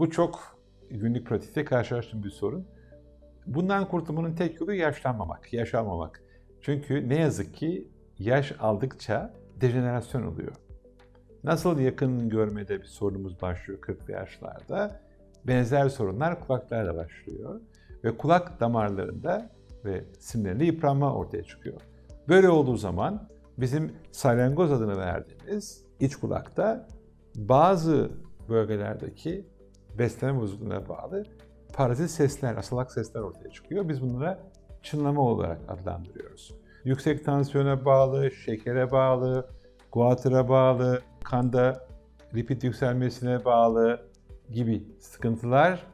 Bu çok günlük pratikte karşılaştığım bir sorun. Bundan kurtulmanın tek yolu yaşlanmamak, yaş almamak. Çünkü ne yazık ki yaş aldıkça dejenerasyon oluyor. Nasıl yakın görmede bir sorunumuz başlıyor 40'lı yaşlarda, benzer sorunlar kulaklarda başlıyor. Ve kulak damarlarında ve simlerinde yıpranma ortaya çıkıyor. Böyle olduğu zaman bizim salyangoz adını verdiğimiz iç kulakta bazı bölgelerdeki beslenme bozukluğuna bağlı parazit sesler, asalak sesler ortaya çıkıyor. Biz bunlara çınlama olarak adlandırıyoruz. Yüksek tansiyona bağlı, şekere bağlı, guatıra bağlı, kanda lipid yükselmesine bağlı gibi sıkıntılar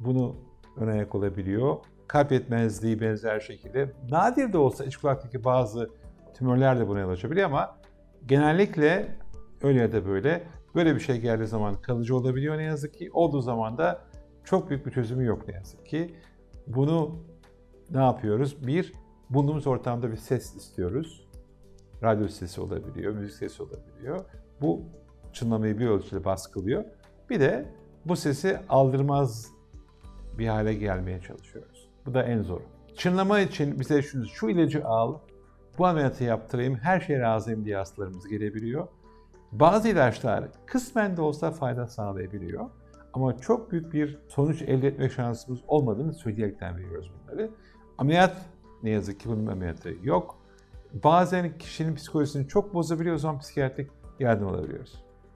bunu ön ayak olabiliyor. Kalp yetmezliği benzer şekilde. Nadir de olsa iç kulaktaki bazı tümörler de buna yol açabiliyor ama genellikle öyle ya da böyle böyle bir şey geldiği zaman kalıcı olabiliyor ne yazık ki. Olduğu zaman da çok büyük bir çözümü yok ne yazık ki. Bunu ne yapıyoruz? Bir, bulunduğumuz ortamda bir ses istiyoruz. Radyo sesi olabiliyor, müzik sesi olabiliyor. Bu çınlamayı bir ölçüde baskılıyor. Bir de bu sesi aldırmaz bir hale gelmeye çalışıyoruz. Bu da en zoru. Çınlama için bize şu, şu ilacı al, bu ameliyatı yaptırayım, her şeye razıyım diye hastalarımız gelebiliyor. Bazı ilaçlar kısmen de olsa fayda sağlayabiliyor. Ama çok büyük bir sonuç elde etme şansımız olmadığını söyleyerekten veriyoruz bunları. Ameliyat ne yazık ki bunun ameliyatı yok. Bazen kişinin psikolojisini çok bozabiliyor o zaman psikiyatrik yardım alabiliyoruz.